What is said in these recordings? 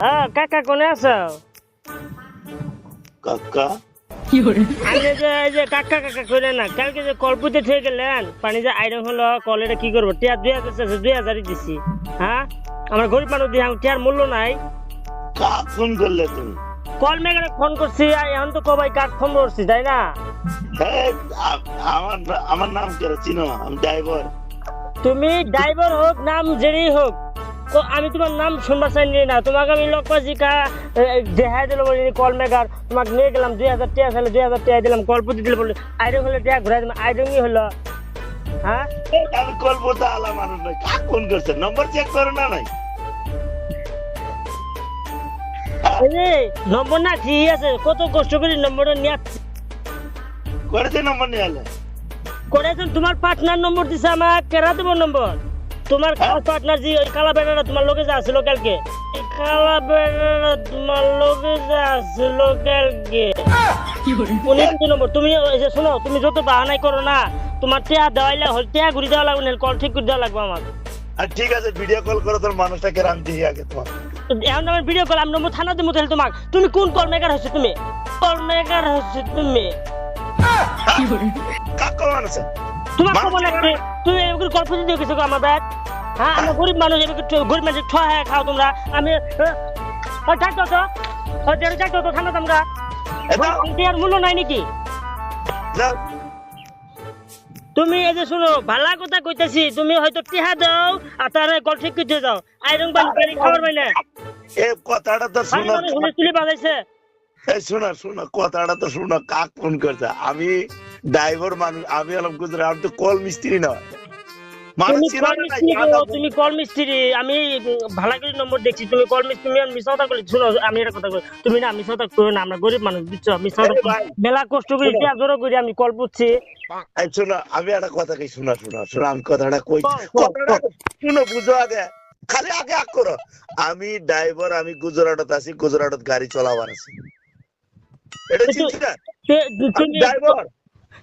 হ্যাঁ কাকা কোনে আছো? কাকা? আমি যে এই যে কাকা কাকা না কালকে যে কলপুতে গেলেন পানি যে আইরন হলো কলেরা কি করব? টিয়া দুই হাজার চাইছে দুই হাজারই দিছি হ্যাঁ? আমার গরিব মানুষ দিয়ে টিয়ার মূল্য নাই। কাক ফোন করলে তুমি। কল ফোন করছি আর এখন তো কবাই কাক ফোন করছি তাই না? হ্যাঁ, আমার আমার নাম কেন চিনো? আমি ড্রাইভার তুমি ড্রাইভার হোক নাম যেই হোক আমি তোমার নাম শুনবার চাই না তোমাকে আমি লোক পাচ্ছি কা দেখাই দিল বলি কল মেঘার তোমাকে নিয়ে গেলাম দুই হাজার টাকা তাহলে দুই হাজার টাকা দিলাম কল কলপুতি দিলে বলে আইরন হলে টাকা ঘুরাই দিলাম আইরনই হলো হ্যাঁ? আমি কল বলতে আলা মানুষ কাক ফোন করছে নম্বর চেক করো না নাই? এই নম্বর না ঠিক আছে কত কষ্ট করে নম্বরটা নিয়ে। করেছে নম্বর নিয়ে আলে? করেছেন তোমার পার্টনার নম্বর দিছে আমার কেরা দেবো নম্বর? তোমার পার্টনার জি ওই কালা বেড়াটা তোমার লোকে যা আসছিল কালকে? এই কালা বেড়াটা তোমার লোকে যা আসছিল কালকে। উনি কিন্তু নম্বর তুমি ওই যে শোনো তুমি যত বাহানাই করো না তোমার টেয়া দেওয়াইলে হল টেয়া ঘুরি দেওয়া লাগবে না কল ঠিক করে দেওয়া লাগবে আমার আর ঠিক আছে ভিডিও কল করো তোর মানুষটাকে রাম দিয়ে আগে তোমার। এখন আমার ভিডিও কল আমি নম্বর থানা দেবো তাহলে তোমার তুমি কোন কল মেকার হচ্ছে তুমি? কল মেকার হচ্ছে তুমি কাক কল মানুষ তোমার খবর রাখবে তুমি এগুলো গল্প দিয়ে কিছু আমার ব্যাগ। হ্যাঁ আমরা গরিব মানুষ গরিব মানুষ ঠ হ্যাঁ খাও তোমরা। আমি থাকতো তো থাকতো তো ঠান্ডা তোমরা। আর মূল্য নাই নাকি? তুমি এই যে শোনো ভালা কথা কইতেছি তুমি হয়তো টিহা দাও আর তার কল ঠিক করতে যাও আইরন পানি পানি খাবার পাই না। এ কথাটা তো শুনো হুলে তুলে বাজাইছে এই শোনো শোনো কথাটা তো শুনো কাক ফোন করছে? আমি ড্রাইভার মানুষ আমি হলাম গুজরাট আমি তো কল মিস্ত্রি নয়। তুমি কল মিস্ত্রি আমি উম, ভালো নম্বর দেখছি তুমি কল মিস্ত্রি তুমি আর মিশা কথা আমি একটা কথা বলি তুমি না মিশা কথা করো না আমরা গরিব মানুষ বুঝছ? মিশা মেলা কষ্ট করে টিয়া জোরো করে আমি কল এই শোনো আমি একটা কথা কই শোনা শোনা শোনো আমি কথাটা কই কথাটা শুনো বুঝো আগে খালি আগে আগ করো। আমি ড্রাইভার আমি গুজরাটত আছি গুজরাটত গাড়ি চলাবার আছি। এটা চিন্তা? ড্রাইভার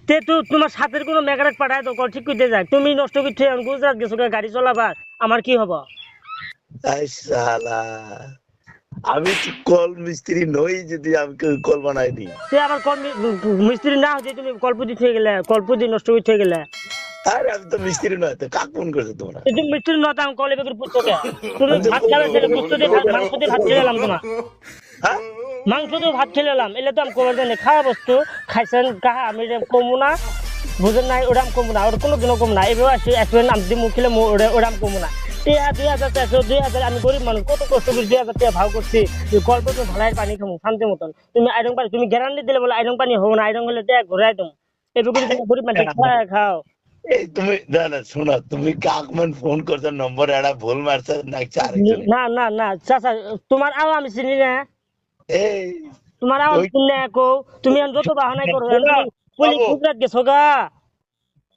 তে তো তোমার সাথের কোনো মেকারেট পাঠায় তো ঠিক করতে যায় তুমি নষ্ট করতে গুজরাট গেছো গাড়ি চলাবার আমার কি হব? আমি তো কল মিস্ত্রি নই যদি আমি কল বানাই দিই। তে আবার কল মিস্ত্রি না হচ্ছে তুমি কল্পুদি থেকে গেলে কল্পুদি নষ্ট করে থেকে গেলে। আরে আমি তো মিস্ত্রি নয় তো কাক ফোন করছে তোমরা? তুমি মিস্ত্রি নয় আমি কল এবার পুস্তকে তুমি ভাত খাবে সেটা পুস্ত দিয়ে ভাত- খেয়ে এলাম তোমার। হ্যাঁ? মাংস দিয়ে ভাত খেলে এলাম এলে তো আমি কমার জানি খাওয়া বস্তু খাইছেন কাহা আমি কমু না বুঝেন নাই ওটা আমি কমু না ওটা কোনো দিনও কমু না এবার আসি আসবেন দিয়ে মুখ খেলে মো- ওটা ওটা আমি কমু না। দুই হাজার চারশো দুই হাজার আমি গরিব মানুষ কত কষ্ট করে দুই হাজার টাকা ভাগ করছি গল্প তো ভালাই পানি খামু শান্তি মতন। তুমি আইরন পানি তুমি গ্যারান্টি দিলে বলে আইরন পানি হব না আইরন হলে টাকা ঘুরাই তুমি গরিব মানুষ খাও। খাও তুমি না না শোনো তুমি কাকমান ফোন করছ নম্বর এটা ভুল মারছে না না না চাচা তোমার আও আমি চিনি না? তোমার আওয়াজ শুনলে কো তুমি আন যত বাহানাই করো পুলি। গুজরাট গেছো গা।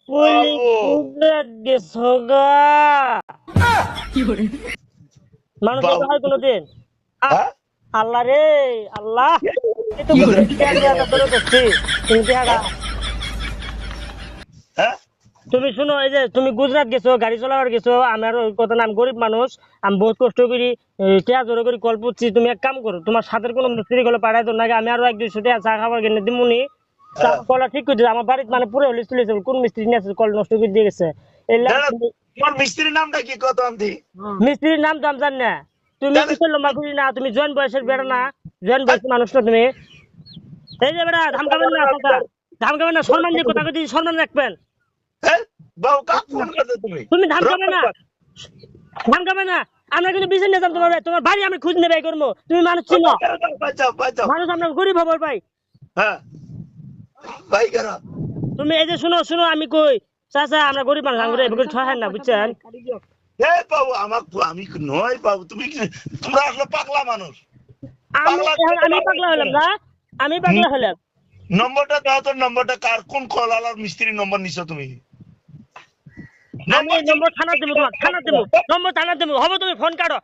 পুলি কুকরাত গেছো গা। মানুষ। কথা হয় কোনোদিন? হ্যাঁ? আল্লাহ রে আল্লাহ। তুমি কি তুমি শুনো এই যে তুমি গুজরাট গেছো গাড়ি চালাবার গেছো আমার ওই কথা না আমি গরিব মানুষ আমি বহুত কষ্ট করি টিয়া জোরে করে কল পুচ্ছি তুমি এক কাম করো তোমার সাথে কোনো মিস্ত্রি গুলো পাঠাই তো নাকি আমি আরও এক দুইশো টাকা চা খাবার কিনে দিমুনি। কলা ঠিক করে আমার বাড়িতে মানে পুরো হলিস তুলেছে কোন মিস্ত্রি নিয়ে আসছে কল নষ্ট করে দিয়ে গেছে। তোমার মিস্ত্রির নামটা কি কত আনতি মিস্ত্রির নাম তো আমি জানি না তুমি লম্বা করি না তুমি জয়েন বয়সের বেড়া না জয়েন বয়সের মানুষ না তুমি। এই যে বেড়া ধামকাবেন না ধামকাবেন না সম্মান দিয়ে কথা কই সম্মান রাখবেন বাবু কাক ফোন করছ তুমি? তুমি ধান খাবে না? ধান খাবে না? আমরা কিন্তু বিছান যাম তোমার তোমার বাড়ি আমি খুঁজ নেবে করব তুমি মানুষ ছিল। বাঁচাও বাঁচাও মানুষ আমরা গরিব হবার পাই হ্যাঁ। ভাই কেন তুমি এই যে শুনো শুনো আমি কই? চাচা আমরা গরিব মানুষ আমরা এবার ছয় না বুঝছেন? হে বাবু আমার আমি নয় বাবু তুমি তোমরা আসলে পাগলা মানুষ। আমি এখন আমি পাগলা হলাম না? আমি পাগলা হলাম। নম্বরটা দাও তোর নম্বরটা কার কোন কলালার মিস্ত্রির নম্বর নিছো তুমি? আমি নম্বর থানা দেবো তোমার থানা দেবো। নম্বর থানা দেবো। হবে তুমি ফোন কাটো।